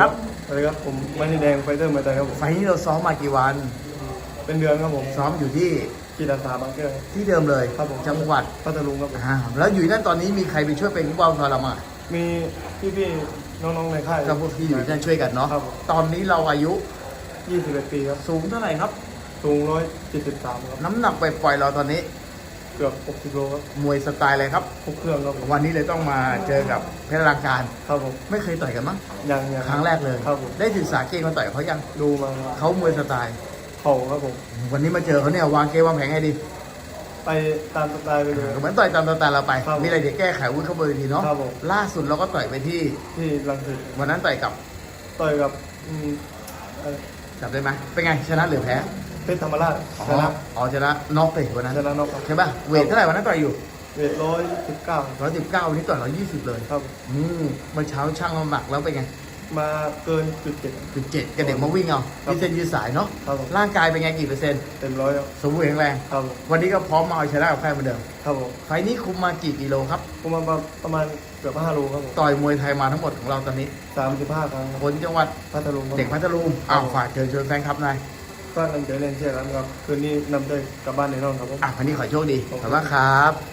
ครับสวัสดีครับผมมันนี่แดงไฟเตอร์มาใจครับผมไฟล์นี้เราซ้อมมากี่วัน เป็นเดือนครับผมซ้อมอยู่ที่กีฬาสาบางแก้วครับที่เดิมเลยครับผมจังหวัดพัทลุงครับผมอ่าแล้วอยู่นั่นตอนนี้มีใครไปช่วยเป็นผู้บอลเรามามีพี่ๆน้องๆในค่ายก็พวกที่อยู่นั่นช่วยกันเนาะครับตอนนี้เราอายุ21ปีครับสูงเท่าไหร่ครับสูง173ครับน้ำหนักไปปล่อยๆเราตอนนี้ เกือบ60โลครับมวยสไตล์อะไรครับครบเครื่องครับผมวันนี้เลยต้องมาเจอกับเพชรลังการ ครับผมไม่เคยต่อยกันมั้งยังยังครั้งแรกเลยครับผมได้ศึกษาเกมมาต่อยเขายังดูมาครับเขามวยสไตล์เข่าครับผมวันนี้มาเจอเขาเนี่ยวางเกมวางแผนให้ดี ไปตามสไตล์ไปเลย เหมือนต่อยตามสไตล์เราไป ครับมีอะไรเดี๋ยวแก้ไขวุ้นเข้าบนเวทีเนาะครับผม ล่าสุดเราก็ต่อยไปที่ที่ลังสิตวันนั้นต่อยกับต่อยกับอืมเอ่อจับได้ไหมเป็นไงชนะหรือแพ้ เพชรธรรมราชอ๋อชนะอ๋อชนะน็อกไปวันนั้นชนะนอกครับใช่ป่ะเวทเท่าไหร่วันนั้นต่อยอยู่เวทร้อยสิบเก้าร้อยสิบเก้าวันนี้ต่อยร้อยยี่สิบเลยครับอืมเมื่อเช้าช่างน้ำหนักแล้วเป็นไงมาเกินจุดเจ็ดจุดเจ็ดกระเด็กมาวิ่งเอาครับยืดเส้นยืดสายเนาะครับผมร่างกายเป็นไงกี่เปอร์เซ็นต์เต็มร้อยครับสมบูรณ์แข็งแรงครับผมวันนี้ก็พร้อมมาเอาชนะกับใครเหมือนเดิมครับผมไฟล์นี้คุมมากี่กิโลครับประมาณประมาณเกือบห้าโลครับผมต่อยมวยไทยมาทั้งหมดของเราตอนนี้สามสิบห้าครั้งครับคนจังหวัดพัทลุงครับเด็กพัทลุงอ้าวฝากเชิญชวนแฟนคลับหน่อย ก็นำใจเล่นเชียร์กันครับ คืนนี้นำใจกลับบ้านแน่นอนครับผม อะวันนี้ขอโชคดีขอบคุณมากครับ